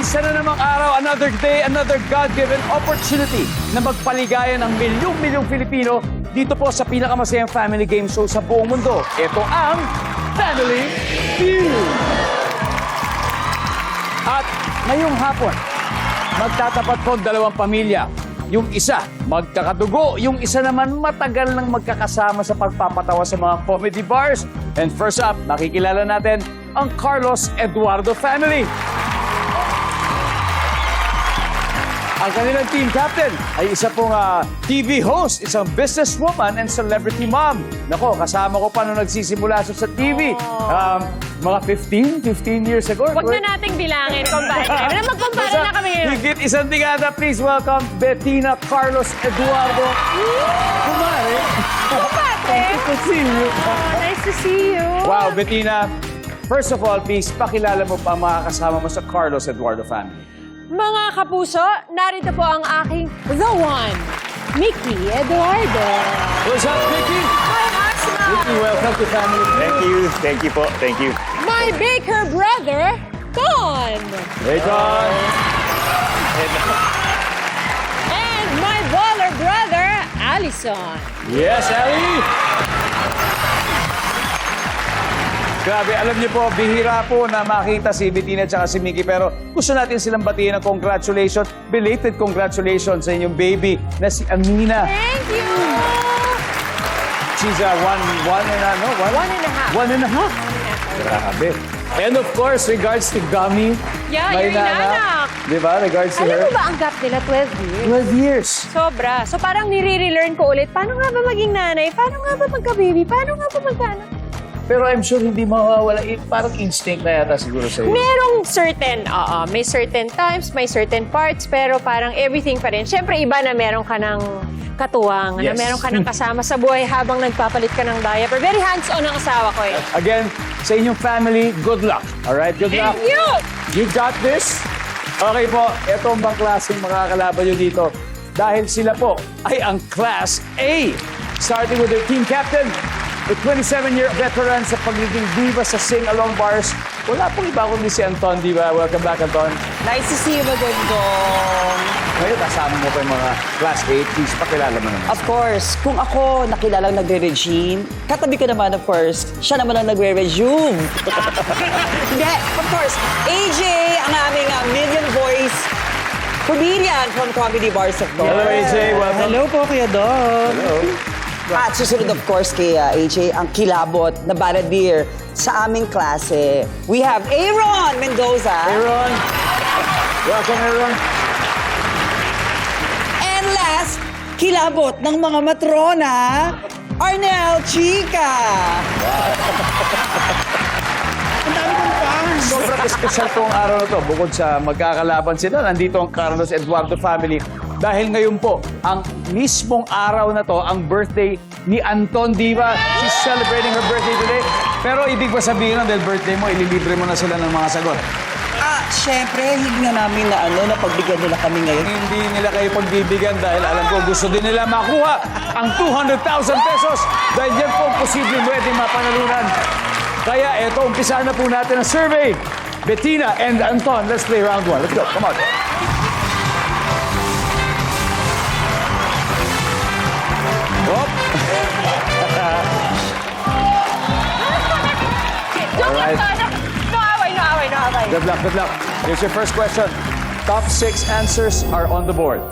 Isa na namang araw, another day, another God-given opportunity na magpaligaya ng milyong-milyong Filipino dito po sa pinakamasayang family game show sa buong mundo. Ito ang Family Feud! At ngayong hapon, magtatapat po ang dalawang pamilya. Yung isa, magkakadugo. Yung isa naman, matagal nang magkakasama sa pagpapatawa sa mga comedy bars. And first up, nakikilala natin ang Carlos Eduardo family. Ang kanilang team captain ay isa pong ah, TV host, isang businesswoman and celebrity mom. Nako, kasama ko pa nung nagsisimula siya sa TV. Um, mga 15, 15 years ago. Huwag na nating bilangin, kumpare. Na magkumpara na kami ngayon. Higit isang tingada, please welcome Bettina Carlos Eduardo. Kumare. Kumpare. Good to see you. Oh, nice to see you. Wow, Bettina. First of all, please, pakilala mo pa ang mga kasama mo sa Carlos Eduardo family. Mga kapuso, narito po ang aking The One, Mickey Eduardo. What's up, Vicky? Hi, Asma. Vicky, welcome to Family. Thank you. Thank you po. Thank you. My baker brother, Don. Hey, John. And my baller brother, Allison. Yes, Ellie! Grabe, alam niyo po, bihira po na makita si Bettina at si Mickey pero gusto natin silang batiin ng congratulations, belated congratulations sa inyong baby na si Amina. Thank you. She's uh, one, one and a, no? One, One and a half. One and a half. Grabe. And of course, regards to Gummy. Yeah, may your inanak. Di ba? Regards to Alam her. mo ba ang gap nila 12 years? 12 years. Sobra. So parang nire-relearn ko ulit, paano nga ba maging nanay? Paano nga ba magka-baby? Paano nga ba magkaanak? Pero I'm sure hindi mawawala. Eh, Parang instinct na yata siguro sa'yo. Merong certain, oo, may certain times, may certain parts, pero parang everything pa rin. Siyempre, iba na meron ka ng katuwang, na Yes. meron ka ng kasama sa buhay habang nagpapalit ka ng diaper. Very hands-on ang asawa ko eh. Again, sa inyong family, good luck. Alright? Good luck. Thank you! You got this? Okay po, eto ang bang klaseng makakalaban nyo dito. Dahil sila po ay ang Class A. Starting with their team captain, the 27-year veteran sa pagiging diva sa sing-along bars. Wala pong iba kundi si Anton, di ba? Welcome back, Anton. Nice to see you, Magondong. Ngayon, kasama mo pa yung mga Class A. Please, pakilala mo naman. Of course, kung ako nakilalang nagre-regime, katabi ko naman, of course, siya naman ang nagre-resume. Hindi, of course, AJ, ang aming uh, million voice comedian from Comedy Bars, of course. Hello, AJ. Welcome. Hello po, Kuya Dog. Hello. At susunod, of course, kay uh, AJ, ang kilabot na baladir sa aming klase. We have Aaron Mendoza. Aaron. Welcome, Aaron. And last, kilabot ng mga matrona, Arnel Chica. Sobrang espesyal tong araw na to. Bukod sa magkakalaban sila, nandito ang Carlos Eduardo family. Dahil ngayon po, ang mismong araw na to, ang birthday ni Anton Diva. She's celebrating her birthday today. Pero ibig ba sabihin nun, dahil birthday mo, ililibre mo na sila ng mga sagot. Ah, syempre, hindi nga namin na ano, na pagbigyan nila kami ngayon. Hindi nila kayo pagbibigyan dahil alam ko gusto din nila makuha ang 200,000 pesos dahil yan po ang posibleng pwede mapanalunan. Kaya eto, umpisa na po natin ang survey. Bettina and Anton, let's play round one. Let's go, come on. Hop. Joke Alright. lang to. No away, no away, no away. Good luck, good luck. Here's your first question. Top six answers are on the board.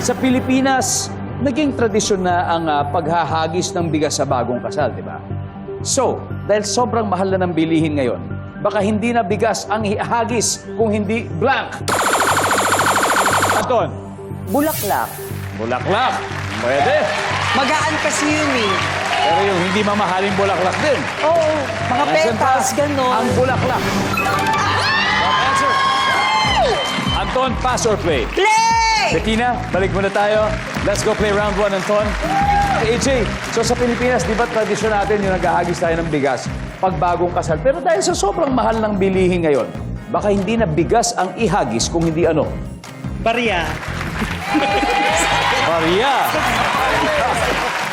Sa Pilipinas, naging tradisyon na ang ah, paghahagis ng bigas sa bagong kasal, di ba? So, dahil sobrang mahal na ng bilihin ngayon, baka hindi na bigas ang ihagis kung hindi blank. Anton, Bulaklak. bulaklak. Pwede. Magaan kasi yun eh. Pero yung hindi mamahaling bulaklak din. Oo, mga Nasaan pa? petals, gano'n. Ang bulaklak. Wrong answer. Anton, pass or play? Play! Bettina, balik muna tayo. Let's go play round one, Anton. AJ, so sa Pilipinas, di ba tradisyon natin yung naghahagis tayo ng bigas pag bagong kasal? Pero dahil sa sobrang mahal ng bilihin ngayon, baka hindi na bigas ang ihagis kung hindi ano? Barya. Barya!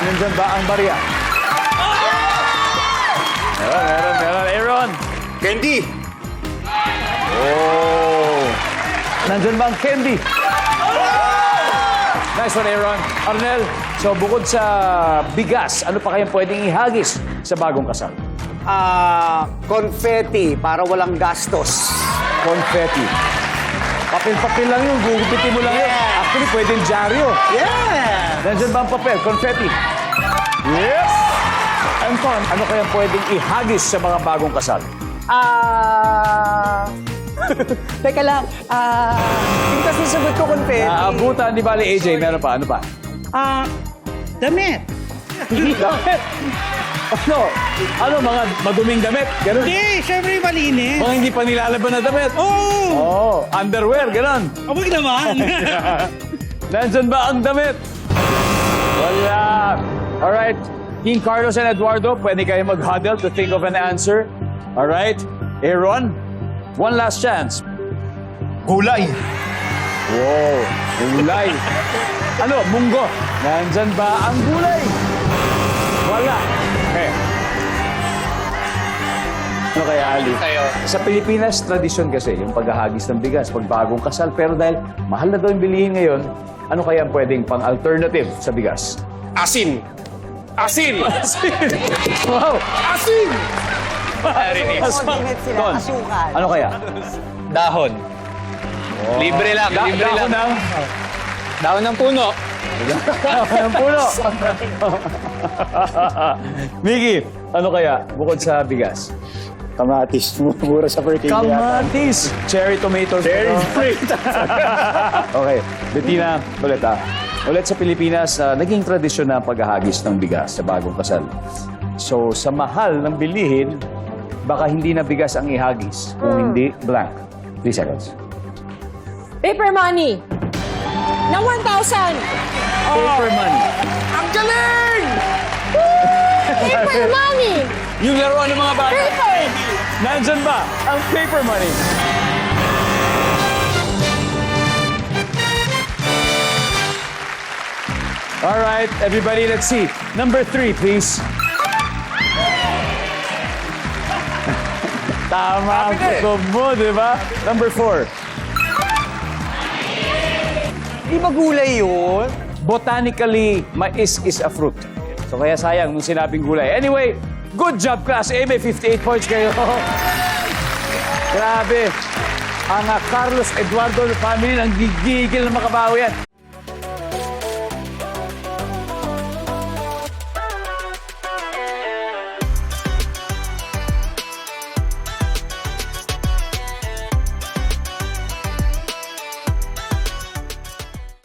Nandyan ba ang barya? Meron, meron, meron. Aaron! Candy. Oh! Nandyan ba ang candy? Nice one, Aaron. Arnel, so bukod sa bigas, ano pa kayang pwedeng ihagis sa bagong kasal? Ah, confetti para walang gastos. Confetti. Papel-papel lang yun, gugupitin mo lang yun. Actually, pwedeng dyaryo. Yeah! Nandyan ba ang papel? Confetti. Yes! Anton, ano kayang pwedeng ihagis sa mga bagong kasal? Ah... Teka lang. Ah... yung kasi sagot ko confetti. Naabutan ni Bali AJ, meron pa, ano pa? Ah, damit. Damit! Ano? Ano, mga maduming damit? Ganun. Hindi, syempre malinis. Mga hindi pa nilalaban na damit. Oh! Oh, underwear, ganun. Abog naman. Nandyan ba ang damit? Wala. Alright. King Carlos and Eduardo, pwede kayo mag-huddle to think of an answer. Alright. Aaron, one last chance. Kulay. Wow, gulay. Ano, munggo. Nandyan ba ang gulay? Wala. Okay. Ano kaya, Ali? Sa Pilipinas, tradisyon kasi yung paghahagis ng bigas pag bagong kasal. Pero dahil mahal na daw yung bilihin ngayon, ano kaya ang pwedeng pang-alternative sa bigas? Asin. Asin. wow! Asin. Condiment sila, Ton, asukal. Ano kaya? Dahon. Libre lang, libre lang. ng... Dahon ng puno. Dako ng puno. Miggy, ano kaya bukod sa bigas? Kamatis. Mura sa per kilo Kamatis! Cherry tomatoes. Cherry ano? fruit. okay, Bettina, ulit ah. Ulit sa Pilipinas, ah, naging tradisyon na ang paghahagis ng bigas sa bagong kasal. So, sa mahal ng bilihin, baka hindi na bigas ang ihagis. Kung hindi, blank. Three seconds. Paper money. Na 1,000. Paper money. Ang galing! Paper money. Yung laruan ng mga bata. Paper. Nandyan ba ang paper money? All right, everybody, let's see. Number three, please. Tama ang eh. tukob mo, di ba? Number four. Di ba gulay yun? Botanically, mais is a fruit. So kaya sayang nung sinabing gulay. Anyway, good job, class A. May 58 points kayo. Grabe. Ang ah, Carlos Eduardo family ang gigigil na makabawi yan.